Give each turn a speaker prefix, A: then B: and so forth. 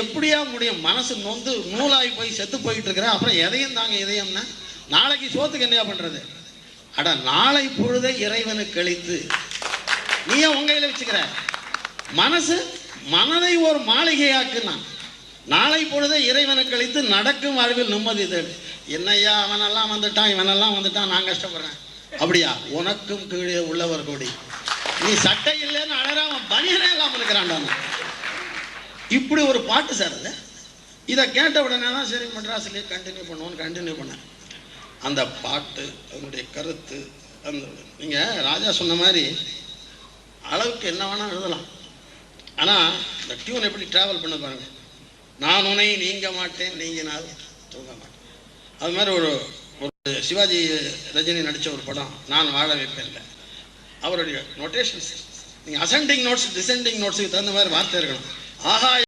A: எப்படியா முடியும்? மனசு நொந்து நூலாகி போய் செத்து போயிட்டு இருக்கிற அப்புறம் எதையும் தாங்க இதயம்னா? நாளைக்கு சோத்துக்கு என்னையா பண்றது? அட நாளை பொழுதை இறைவனுக்கு கழித்து நீ உங்க கையில வச்சுக்கிற? மனசு மனதை ஒரு மாளிகையாக்குனா. நாளை பொழுதை இறைவனுக்கு கழித்து நடக்கும் வாழ்வில் நிம்மதி தேடு என்னய்யா அவனெல்லாம் வந்துட்டான் இவனெல்லாம் வந்துட்டான் நான் கஷ்டப்படுறேன். அப்படியா? உனக்கும் கீழே உள்ளவர் கூடி. நீ சட்டை இல்லைன்னு அழறாம பனியனே இல்லாமல் இருக்கிறான்டான் இப்படி ஒரு பாட்டு சார் அது. இதை கேட்ட உடனே தான் சரி மெட்ராஸ்லேயே கண்டினியூ பண்ணுவோன்னு கண்டினியூ பண்ணேன். அந்த பாட்டு அதனுடைய கருத்து அந்த நீங்கள் ராஜா சொன்ன மாதிரி அளவுக்கு என்ன வேணால் எழுதலாம். ஆனால் இந்த டியூன் எப்படி ட்ராவல் பண்ண பாருங்க. நான் உனை நீங்க மாட்டேன் நீங்கினால் தூங்க மாட்டேன். அது மாதிரி ஒரு ஒரு சிவாஜி ரஜினி நடித்த ஒரு படம் நான் வாழ வைப்பேன் அவருடைய நோட்டேஷன்ஸ் நீங்கள் அசெண்டிங் நோட்ஸ் டிசெண்டிங் நோட்ஸுக்கு தகுந்த மாதிரி வார்த்தை இருக்கணும். Ага.